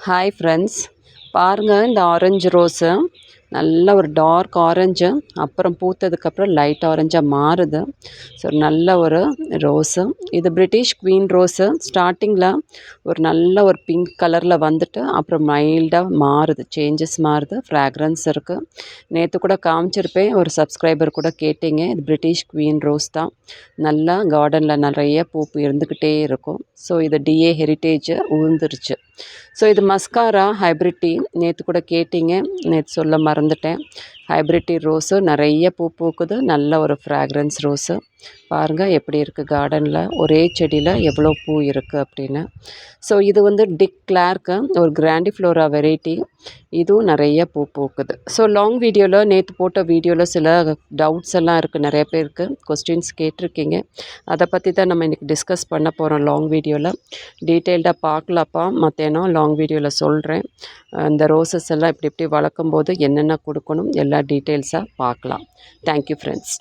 Hi friends பாருங்கள் இந்த orange rose நல்ல ஒரு டார்க் ஆரஞ்சு அப்புறம் பூத்ததுக்கப்புறம் லைட் ஆரஞ்சாக மாறுது. ஸோ நல்ல ஒரு ரோஸு இது பிரிட்டிஷ் குவீன் ரோஸு ஸ்டார்டிங்கில் ஒரு நல்ல ஒரு பிங்க் கலரில் வந்துட்டு அப்புறம் மைல்டாக மாறுது. சேஞ்சஸ் மாறுது. ஃப்ராக்ரன்ஸ் இருக்குது நேற்று கூட காமிச்சிருப்பேன். ஒரு சப்ஸ்கிரைபர் கூட கேட்டிங்க. இது பிரிட்டிஷ் குவீன் ரோஸ் தான். நல்லா கார்டனில் நிறைய பூப்பு இருந்துக்கிட்டே இருக்கும். ஸோ இது டிஏ ஹெரிட்டேஜ் உழுந்துருச்சு. ஸோ இது மஸ்காரா ஹைப்ரிட் டீ நேற்று கூட கேட்டிங்க. நேற்று சொல்ல மறந்துட்டேன். ஹைப்ரிட்டி ரோஸு நிறைய பூ பூக்குது. நல்ல ஒரு ஃப்ராக்ரன்ஸ் ரோஸு. பாருங்கள் எப்படி இருக்குது கார்டனில். ஒரே செடியில் எவ்வளோ பூ இருக்குது அப்படின்னு. ஸோ இது வந்து டிக் கிளார்க்கு ஒரு கிராண்டிஃப்ளோரா வெரைட்டி. இதுவும் நிறைய பூ பூக்குது. ஸோ லாங் வீடியோவில் நேற்று போட்ட வீடியோவில் சில டவுட்ஸ் எல்லாம் இருக்குது நிறைய பேருக்கு. கொஸ்டின்ஸ் கேட்டிருக்கீங்க. அதை பற்றி தான் நம்ம இன்றைக்கி டிஸ்கஸ் பண்ண போகிறோம் லாங் வீடியோவில் டீட்டெயில்டாக பார்க்கலாப்பா. மத்தியானம் லாங் வீடியோவில் சொல்கிறேன் இந்த ரோசஸ் எல்லாம் இப்படி இப்படி வளர்க்கும் போது என்னென்ன கொடுக்கணும் எல்லாம் எல்லா டீட்டெயில்ஸாக பார்க்கலாம். Thank you friends